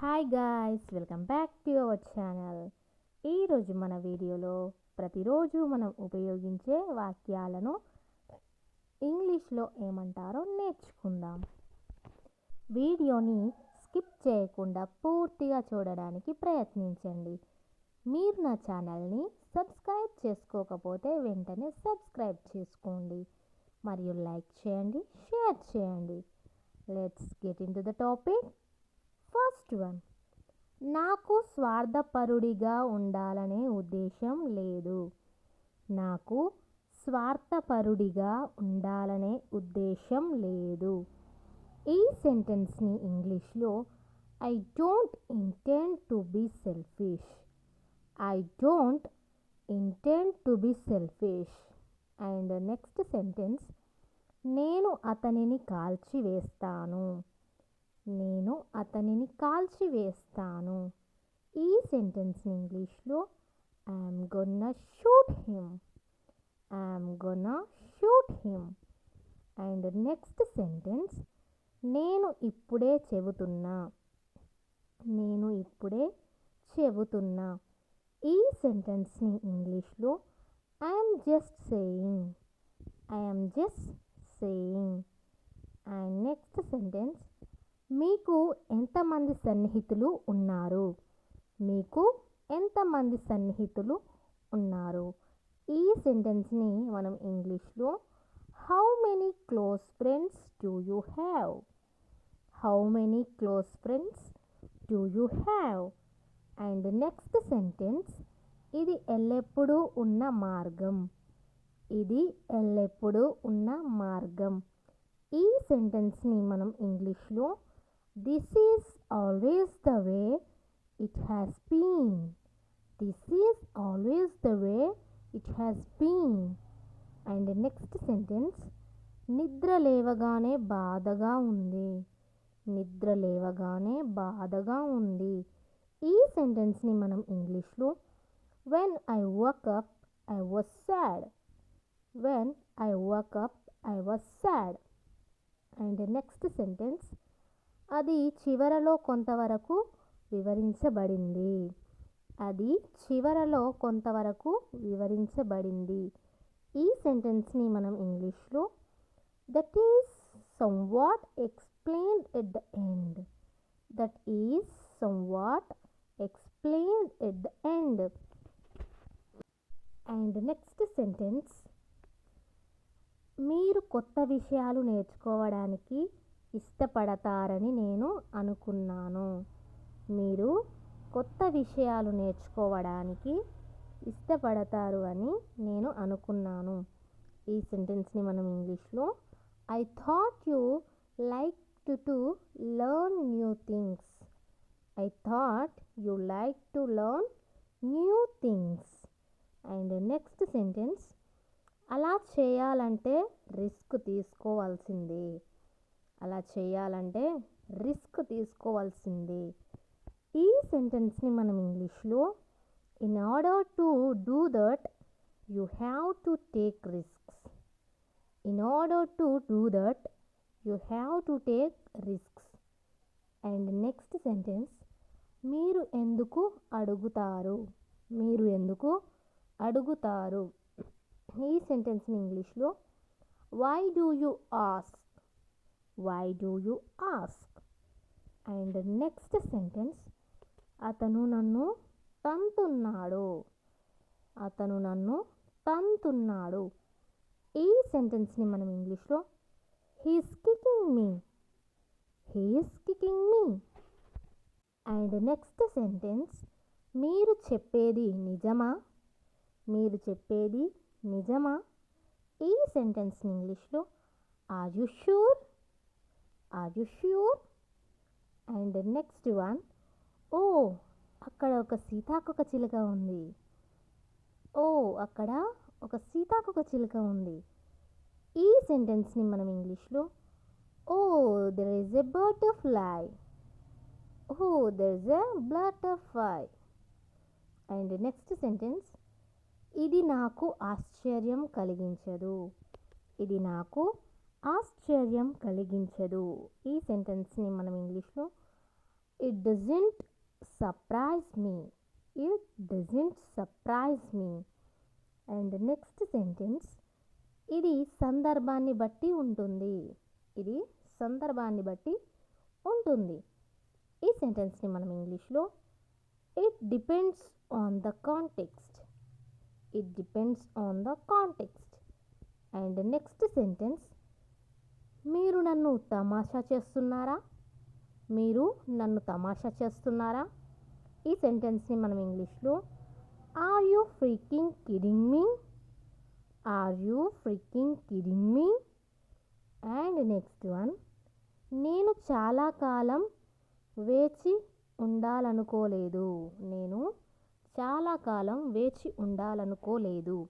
Hi guys welcome back to our channel. ఈరోజు మన వీడియోలో ప్రతిరోజు మనం ఉపయోగించే వాక్యాలను ఇంగ్లీష్లో ఏమంటారో నేర్చుకుందాం. వీడియోని స్కిప్ చేయకుండా పూర్తిగా చూడడానికి ప్రయత్నించండి. మీరు నా ఛానల్ని సబ్స్క్రైబ్ చేసుకోకపోతే వెంటనే సబ్స్క్రైబ్ చేసుకోండి. మరియు లైక్ చేయండి షేర్ చేయండి. Let's get into the topic. First one. నాకు స్వార్థపరుడిగా ఉండాలనే ఉద్దేశం లేదు. నాకు స్వార్థపరుడిగా ఉండాలనే ఉద్దేశం లేదు. ఈ సెంటెన్స్ని ఇంగ్లీష్లో I don't intend to be selfish I don't intend to be selfish and next sentence నేను అతనిని కాల్చివేస్తాను నేను అతనిని కాల్చివేస్తాను. ఈ సెంటెన్స్ ఇంగ్లీష్లో I'm gonna shoot him I'm gonna shoot him and next sentence నేను ఇప్పుడే చెబుతున్నా. నేను ఇప్పుడే చెబుతున్నా. ఈ సెంటెన్స్ని ఇంగ్లీష్లో I'm just saying I'm just saying and next sentence మీకు ఎంతమంది సన్నిహితులు ఉన్నారు? మీకు ఎంతమంది సన్నిహితులు ఉన్నారు? ఈ సెంటెన్స్ని మనం ఇంగ్లీష్లో how many close friends do you have? How many close friends do you have? And next sentence ఇది ఎల్లప్పుడూ ఉన్న మార్గం. ఇది ఎల్లప్పుడూ ఉన్న మార్గం. ఈ సెంటెన్స్ని మనం ఇంగ్లీష్లో this is always the way it has been this is always the way it has been and next sentence నిద్ర లేవగానే బాధగా ఉంది. నిద్ర లేవగానే బాధగా ఉంది. ఈ సెంటెన్స్ని మనం ఇంగ్లీష్లో when I woke up I was sad when I woke up I was sad and next sentence అది చివరలో కొంతవరకు వివరించబడింది. అది చివరలో కొంతవరకు వివరించబడింది. ఈ సెంటెన్స్ని మనం ఇంగ్లీష్లో that is somewhat explained at the end that is somewhat explained at the end and next sentence మీరు కొత్త విషయాలు నేర్చుకోవడానికి ఇష్టపడతారని నేను అనుకున్నాను. మీరు కొత్త విషయాలు నేర్చుకోవడానికి ఇష్టపడతారు అని నేను అనుకున్నాను. ఈ సెంటెన్స్ని మనం ఇంగ్లీష్లో I thought you like to to learn new things. I thought you like to learn new things. And next sentence అలా చేయాలంటే రిస్క్ తీసుకోవాల్సిందే. అలా చేయాలంటే రిస్క్ తీసుకోవాల్సిందే. ఈ సెంటెన్స్ని మనం ఇంగ్లీష్లో in order to do that you have to take risks. In order to do that you have to take risks. And next sentence మీరు ఎందుకు అడుగుతారు? మీరు ఎందుకు అడుగుతారు? ఈ సెంటెన్స్ని ఇంగ్లీష్లో why do you ask? Why do you ask and next sentence అతను నన్ను తంతున్నాడు. అతను నన్ను తంతున్నాడు. ఈ సెంటెన్స్ని మనం ఇంగ్లీష్లో he's kicking me he's kicking me and next sentence మీరు చెప్పేది నిజమా? మీరు చెప్పేది నిజమా? ఈ సెంటెన్స్ని ఇంగ్లీష్లో are you sure are you sure and next one ఓ అక్కడ ఒక సీతాకొక చిలుక ఉంది. ఓ అక్కడ ఒక సీతాకొక చిలుక ఉంది. ఈ సెంటెన్స్ని మనం ఇంగ్లీష్లో ఓ there is a butterfly oh there is a butterfly and next sentence ఇది నాకు ఆశ్చర్యం కలిగించదు. ఇది నాకు ఆశ్చర్యం కలిగించదు. ఈ సెంటెన్స్ని మనం ఇంగ్లీష్లో it doesn't surprise me it doesn't surprise me and next sentence ఇది సందర్భాన్ని బట్టి ఉంటుంది. ఇది సందర్భాన్ని బట్టి ఉంటుంది. ఈ సెంటెన్స్ని మనం ఇంగ్లీష్లో it depends on the context it depends on the context and next sentence మీరు నన్ను తమాషా చేస్తున్నారా? మీరు నన్ను తమాషా చేస్తున్నారా? ఈ సెంటెన్స్ని మనం ఇంగ్లీష్లో are you freaking kidding me are you freaking kidding me and next one నేను చాలా కాలం వేచి ఉండాలనుకోలేదు. నేను చాలా కాలం వేచి ఉండాలనుకోలేదు.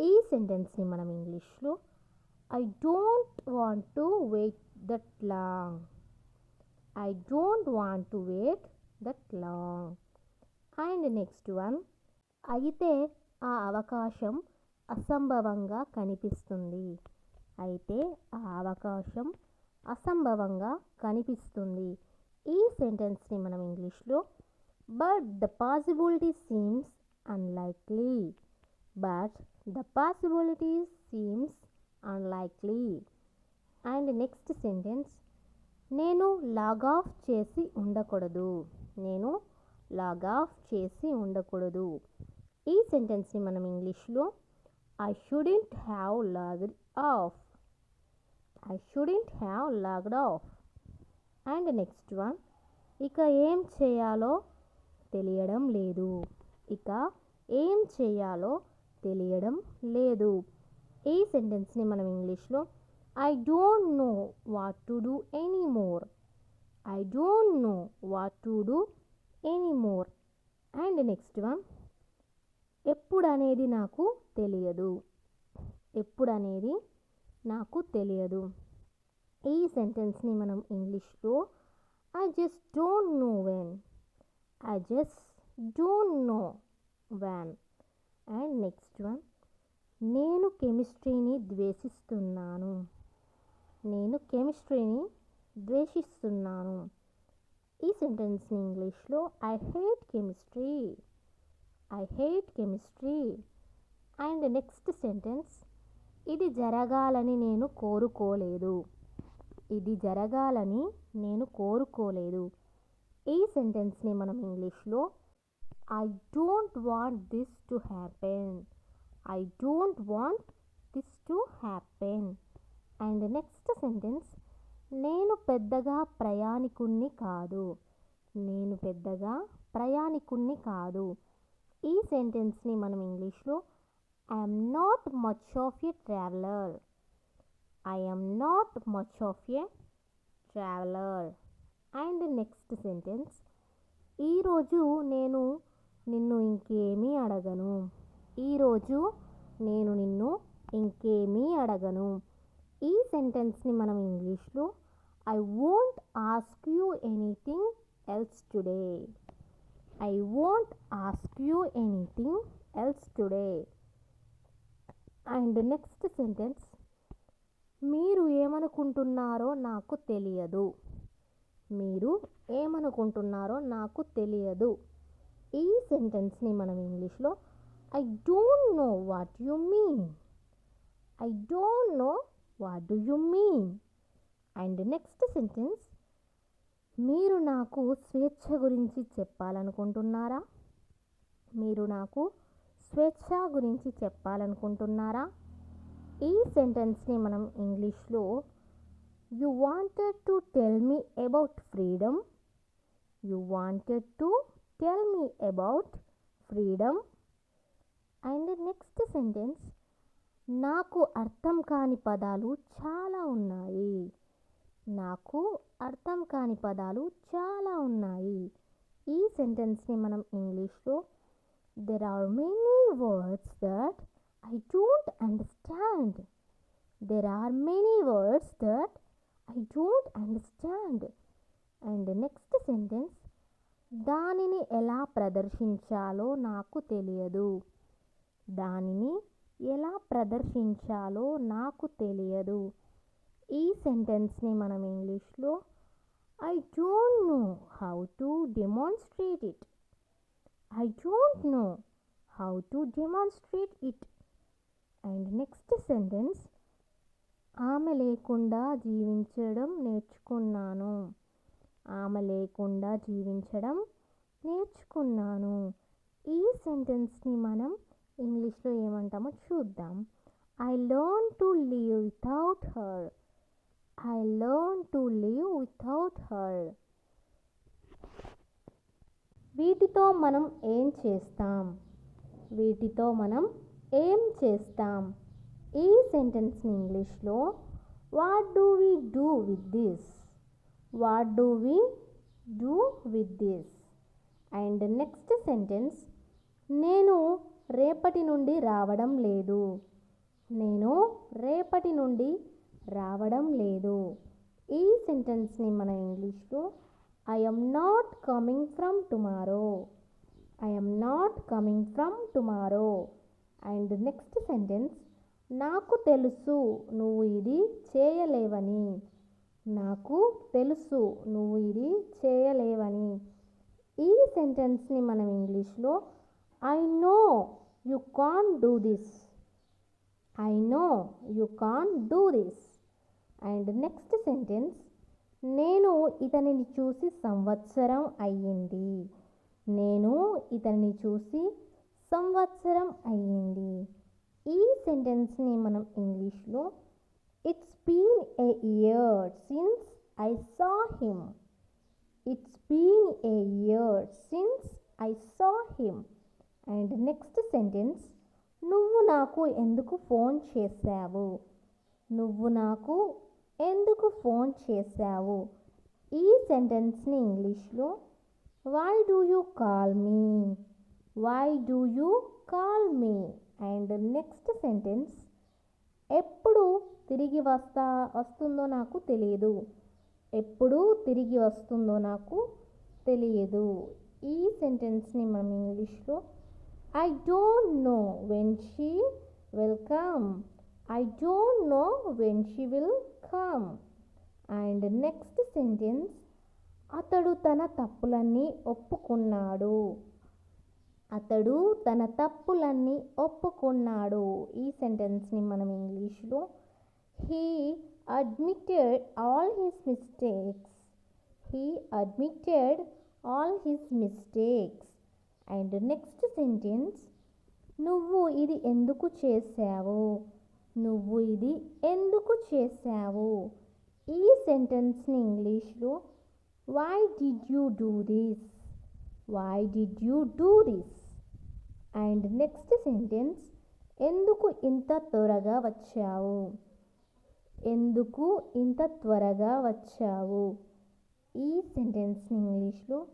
ఈ సెంటెన్స్ని మనం ఇంగ్లీష్లో I don't want to wait that long I don't want to wait that long and next one అయితే ఆ అవకాశం అసంభవంగా కనిపిస్తుంది. అయితే ఆ అవకాశం అసంభవంగా కనిపిస్తుంది. ఈ సెంటెన్స్ని మనం ఇంగ్లీష్లో but the possibility seems unlikely but the possibility seems unlikely and next sentence నేను లాగ్ ఆఫ్ చేసి ఉండకూడదు. నేను లాగ్ ఆఫ్ చేసి ఉండకూడదు. ఈ సెంటెన్స్ని మనం ఇంగ్లీష్లో I shouldn't have logged off I shouldn't have logged off and next one ఇక ఏం చేయాలో తెలియడం లేదు. ఇక ఏం చేయాలో తెలియడం లేదు. ఈ సెంటెన్స్ని మనం ఇంగ్లీష్లో I don't know what to do any more I don't know what to do any more and next one ఎప్పుడు అనేది నాకు తెలియదు. ఎప్పుడు అనేది నాకు తెలియదు. ఈ సెంటెన్స్ని మనం ఇంగ్లీష్లో I just don't know when I just don't know when and next one నేను కెమిస్ట్రీని ద్వేషిస్తున్నాను. నేను కెమిస్ట్రీని ద్వేషిస్తున్నాను. ఈ సెంటెన్స్ని ఇంగ్లీష్లో I hate chemistry. I hate chemistry. And next sentence ఇది జరగాలని నేను కోరుకోలేదు. ఇది జరగాలని నేను కోరుకోలేదు. ఈ సెంటెన్స్ని మనం ఇంగ్లీష్లో I don't want this to happen. I don't want this to happen and next sentence నేను పెద్దగా ప్రయాణికుణ్ణి కాదు. నేను పెద్దగా ప్రయాణికుణ్ణి కాదు. ఈ సెంటెన్స్ని మనం ఇంగ్లీష్లో I'm not much of a traveller I'm not much of a traveller and next sentence ఈరోజు నేను నిన్ను ఇంకేమీ అడగను. ఈరోజు నేను నిన్ను ఇంకేమీ అడగను. ఈ సెంటెన్స్ని మనం ఇంగ్లీష్లో I won't ask you anything else today I won't ask you anything else today and next sentence మీరు ఏమనుకుంటున్నారో నాకు తెలియదు మీరు ఏమనుకుంటున్నారో నాకు తెలియదు ఈ సెంటెన్స్ని మనం ఇంగ్లీష్లో I don't know what you mean I don't know what do you mean and next sentence మీరు నాకు స్వేచ్ఛ గురించి చెప్పాలనుకుంటున్నారా? మీరు నాకు స్వేచ్ఛ గురించి చెప్పాలనుకుంటున్నారా? ఈ సెంటెన్స్ని మనం ఇంగ్లీష్లో you wanted to tell me about freedom you wanted to tell me about freedom and next sentence నాకు అర్థం కాని పదాలు చాలా ఉన్నాయి. నాకు అర్థం కాని పదాలు చాలా ఉన్నాయి. ఈ సెంటెన్స్ని మనం ఇంగ్లీష్లో there are many words that I don't understand there are many words that I don't understand and next sentence దానిని ఎలా ప్రదర్శించాలో నాకు తెలియదు. దానిని ఎలా ప్రదర్శించాలో నాకు తెలియదు. ఈ సెంటెన్స్ని మనం ఇంగ్లీష్లో I don't know how to demonstrate it I don't know how to demonstrate it and next sentence ఆమె లేకుండా జీవించడం నేర్చుకున్నాను ఆమె లేకుండా జీవించడం నేర్చుకున్నాను ఈ సెంటెన్స్ని మనం ఇంగ్లీష్లో ఏమంటామో చూద్దాం. I learn to live without her I learn to live without her వీటితో మనం ఏం చేస్తాం? వీటితో మనం ఏం చేస్తాం? ఈ సెంటెన్స్ని ఇంగ్లీష్లో what do we do with this what do we do with this and next sentence నేను రేపటి నుండి రావడం లేదు. నేను రేపటి నుండి రావడం లేదు. ఈ సెంటెన్స్ని మన ఇంగ్లీష్లో I not coming from tomorrow I not coming from tomorrow and next sentence నాకు తెలుసు నువ్వు ఇది చేయలేవని. నాకు తెలుసు నువ్వు ఇది చేయలేవని. ఈ సెంటెన్స్ని మనం ఇంగ్లీష్లో I know you can do this I know you can do this and next sentence నేను ఇతనిని చూసి సంవత్సరం అయ్యింది. నేను ఇతనిని చూసి సంవత్సరం అయ్యింది. ఈ సెంటెన్స్ని మనం ఇంగ్లీష్లో it's been a year since I saw him it's been a year since I saw him and next sentence నువ్వు నాకు ఎందుకు ఫోన్ చేశావు? నువ్వు నాకు ఎందుకు ఫోన్ చేశావు? ఈ సెంటెన్స్ని ఇంగ్లీష్లో why do you call me why do you call me and next sentence ఎప్పుడు తిరిగి వస్తా వస్తుందో నాకు తెలియదు. ఎప్పుడు తిరిగి వస్తుందో నాకు తెలియదు. ఈ సెంటెన్స్ని మనం ఇంగ్లీష్లో I don't know when she will come I don't know when she will come and next sentence అతడు తన తప్పులన్నీ ఒప్పుకున్నాడు. అతడు తన తప్పులన్నీ ఒప్పుకున్నాడు. ఈ సెంటెన్స్ని మనం ఇంగ్లీష్లో he admitted all his mistakes he admitted all his mistakes and next sentence నువ్వు ఇది ఎందుకు చేశావు? నువ్వు ఇది ఎందుకు చేశావు? ఈ సెంటెన్స్ని ఇంగ్లీష్లో why did you do this why did you do this and next sentence ఎందుకు ఇంత త్వరగా వచ్చావు? ఎందుకు ఇంత త్వరగా వచ్చావు? ఈ సెంటెన్స్ని ఇంగ్లీష్లో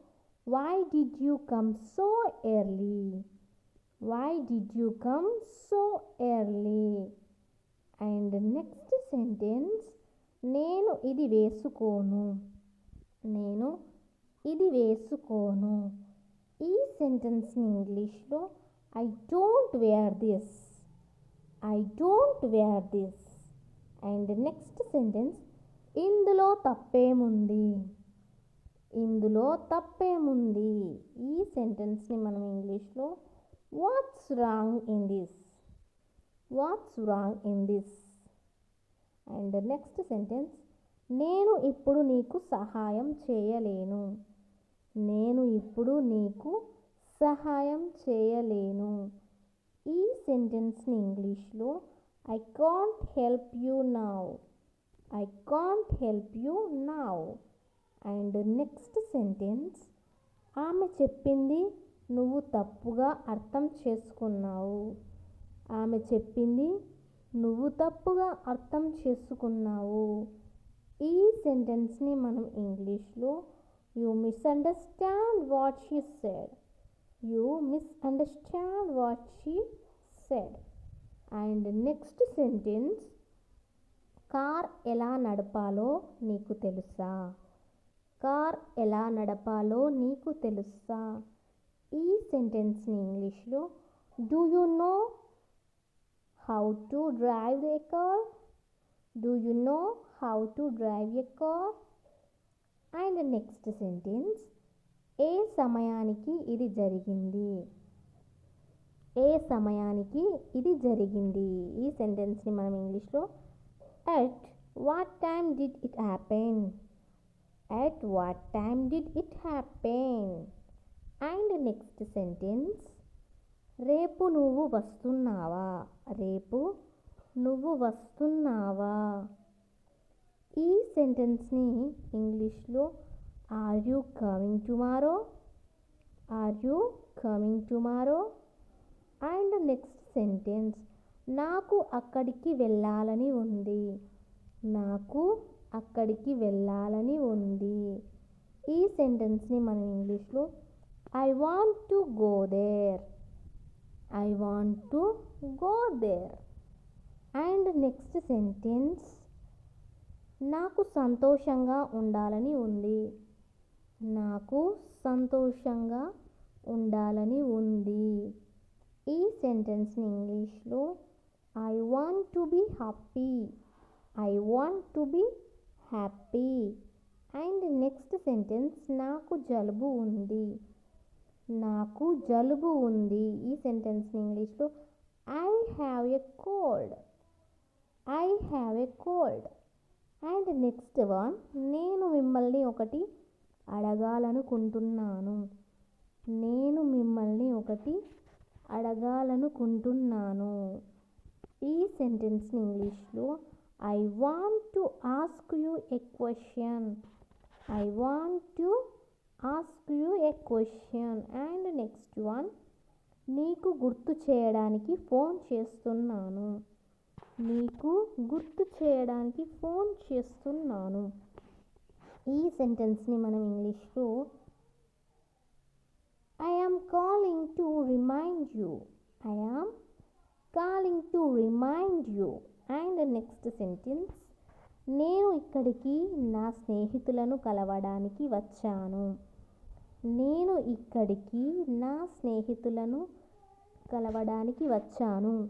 why did you come so early why did you come so early and next sentence నేను ఇది వేసుకోను. నేను ఇది వేసుకోను. ఈ సెంటెన్స్ని ఇంగ్లీష్లో I don't wear this I don't wear this and next sentence ఇందులో తప్పేముంది? ఇందులో తప్పేముంది? ఈ సెంటెన్స్ని మనం ఇంగ్లీష్లో what's wrong in this? What's wrong in this? And next sentence నేను ఇప్పుడు నీకు సహాయం చేయలేను. నేను ఇప్పుడు నీకు సహాయం చేయలేను. ఈ సెంటెన్స్ని ఇంగ్లీష్లో I can't help you now. I can't help you now. And next sentence ఆమె చెప్పింది నువ్వు తప్పుగా అర్థం చేసుకున్నావు. ఆమె చెప్పింది నువ్వు తప్పుగా అర్థం చేసుకున్నావు. ఈ సెంటెన్స్ని మనం ఇంగ్లీష్లో you misunderstand what she said you misunderstand what she said and next sentence car ఎలా నడపాలో నీకు తెలుసా? కార్ ఎలా నడపాలో నీకు తెలుసా? ఈ సెంటెన్స్ని ఇంగ్లీష్లో do you know how to drive a car do you know how to drive a car and next sentence ఏ సమయానికి ఇది జరిగింది? ఏ సమయానికి ఇది జరిగింది? ఈ సెంటెన్స్ని మనం ఇంగ్లీష్లో at what time did it happen at what time did it happen and next sentence రేపు నువ్వు వస్తున్నావా? రేపు నువ్వు వస్తున్నావా? ఈ సెంటెన్స్ని ఇంగ్లీష్లో are you coming tomorrow are you coming tomorrow and next sentence నాకు అక్కడికి వెళ్ళాలని ఉంది. నాకు అక్కడికి వెళ్ళాలని ఉంది. ఈ సెంటెన్స్ని మనం ఇంగ్లీష్లో I want to go there I want to go there and next sentence నాకు సంతోషంగా ఉండాలని ఉంది. నాకు సంతోషంగా ఉండాలని ఉంది. ఈ సెంటెన్స్ని ఇంగ్లీష్లో I want to be happy I want to be happy. And next sentence నాకు జలుబు ఉంది. నాకు జలుబు ఉంది. ఈ సెంటెన్స్ని ఇంగ్లీష్లో I have a cold I have a cold and next one నేను మిమ్మల్ని ఒకటి అడగాలనుకుంటున్నాను. నేను మిమ్మల్ని ఒకటి అడగాలనుకుంటున్నాను. ఈ సెంటెన్స్ని ఇంగ్లీష్లో I want to ask you a question I want to ask you a question and next one నీకు గుర్తు చేయడానికి ఫోన్ చేస్తున్నాను. నీకు గుర్తు చేయడానికి ఫోన్ చేస్తున్నాను. ఈ సెంటెన్స్ని మనం ఇంగ్లీష్లో I am calling to remind you I am calling to remind you and next sentence నేను ఇక్కడికి నా స్నేహితులను కలవడానికి వచ్చాను. నేను ఇక్కడికి నా స్నేహితులను కలవడానికి వచ్చాను.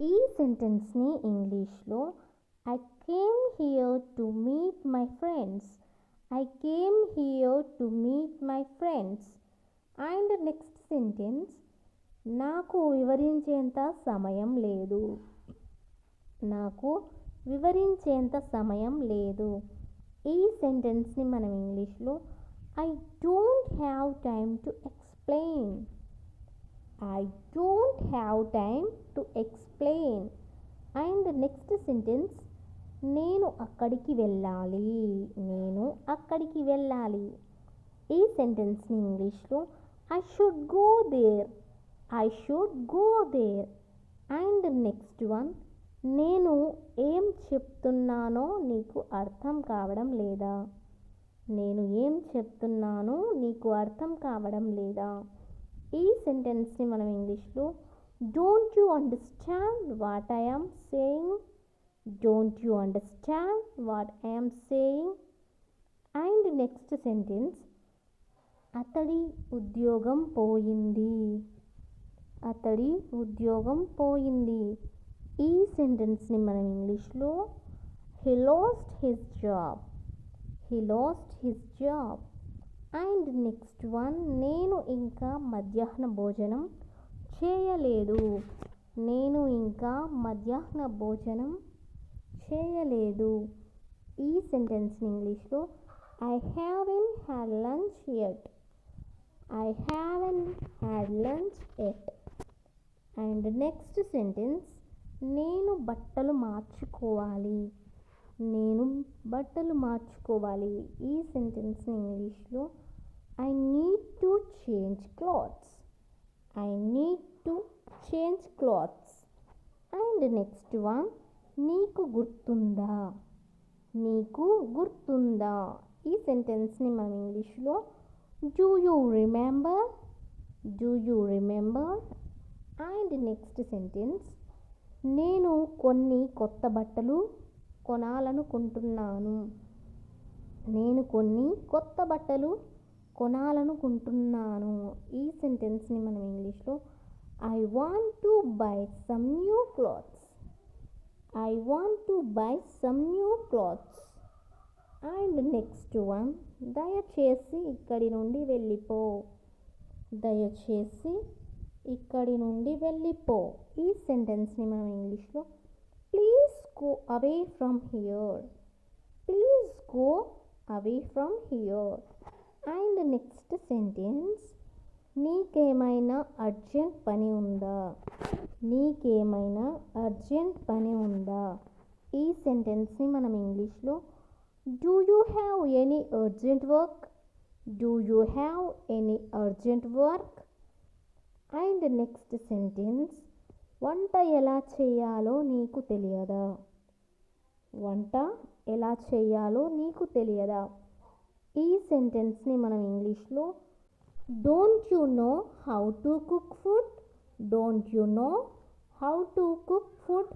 ఈ సెంటెన్స్ని ఇంగ్లీష్లో I came here to meet my friends I came here to meet my friends and next sentence నాకు వివరించేంత సమయం లేదు. నాకు వివరించేంత సమయం లేదు. ఈ సెంటెన్స్ని మనం ఇంగ్లీష్లో I don't have time to explain I don't have time to explain and next sentence నేను అక్కడికి వెళ్ళాలి నేను అక్కడికి వెళ్ళాలి ఈ సెంటెన్స్ని ఇంగ్లీష్లో I should go there I should go there and next one నేను ఏం చెప్తున్నానో నీకు అర్థం కావడం లేదా? నేను ఏం చెప్తున్నానో నీకు అర్థం కావడం లేదా? ఈ సెంటెన్స్ని మనం ఇంగ్లీష్లో don't you understand what I saying don't you understand what I am saying and next sentence అతడి ఉద్యోగం పోయింది. అతడి ఉద్యోగం పోయింది. ఈ సెంటెన్స్ని మనం ఇంగ్లీష్లో he lost his job he lost his job and next one నేను ఇంకా మధ్యాహ్న భోజనం చేయలేదు. నేను ఇంకా మధ్యాహ్న భోజనం చేయలేదు. ఈ సెంటెన్స్ని ఇంగ్లీష్లో I haven had lunch at I haven had lunch at and next sentence నేను బట్టలు మార్చుకోవాలి. నేను బట్టలు మార్చుకోవాలి. ఈ సెంటెన్స్ని ఇంగ్లీష్లో I need to change clothes I need to change clothes and next one నీకు గుర్తుందా? నీకు గుర్తుందా? ఈ సెంటెన్స్ని మనం ఇంగ్లీష్లో do you remember do you remember and next sentence నేను కొన్ని కొత్త బట్టలు కొనాలనుకుంటున్నాను. నేను కొన్ని కొత్త బట్టలు కొనాలనుకుంటున్నాను. ఈ సెంటెన్స్ని మనం ఇంగ్లీష్లో I want to buy some new clothes I want to buy some new clothes and next one దయచేసి ఇక్కడి నుండి వెళ్ళిపో. దయచేసి ఇక్కడి నుండి వెళ్ళిపో. ఈ సెంటెన్స్ని మనం ఇంగ్లీష్లో please go away from here. Please go away from here. And next sentence నీకేమైనా అర్జెంట్ పని ఉందా? నీకేమైనా అర్జెంట్ పని ఉందా? ఈ సెంటెన్స్ని మనం ఇంగ్లీష్లో do you have any urgent work? Do you have any urgent work? And next sentence వంట ఎలా చేయాలో నీకు తెలియదా? వంట ఎలా చేయాలో నీకు తెలియదా? ఈ సెంటెన్స్ని మనం ఇంగ్లీష్లో don't you know how to cook food don't you know how to cook food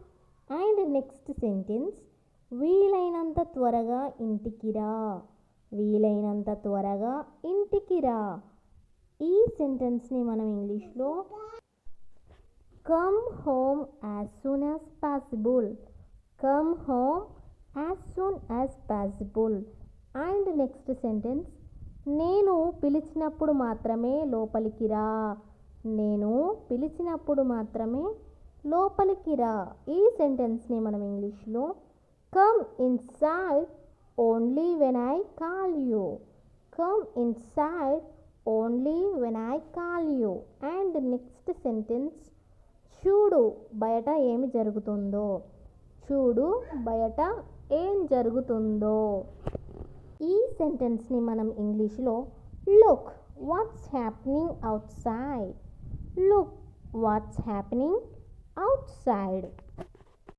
and next sentence వీలైనంత త్వరగా ఇంటికి రా. వీలైనంత త్వరగా ఇంటికి రా. ఈ సెంటెన్స్ని మనం ఇంగ్లీష్లో come home as soon as possible come home as soon as possible and next sentence నేను పిలిచినప్పుడు మాత్రమే లోపలికి రా. నేను పిలిచినప్పుడు మాత్రమే లోపలికి రా. ఈ సెంటెన్స్ని మనం ఇంగ్లీష్లో come inside only when I call you come inside only when I call you and next sentence చూడు బయట ఏమి జరుగుతుందో. చూడు బయట ఏం జరుగుతుందో. ఈ సెంటెన్స్ని మనం ఇంగ్లీష్లో look what's happening outside look what's happening outside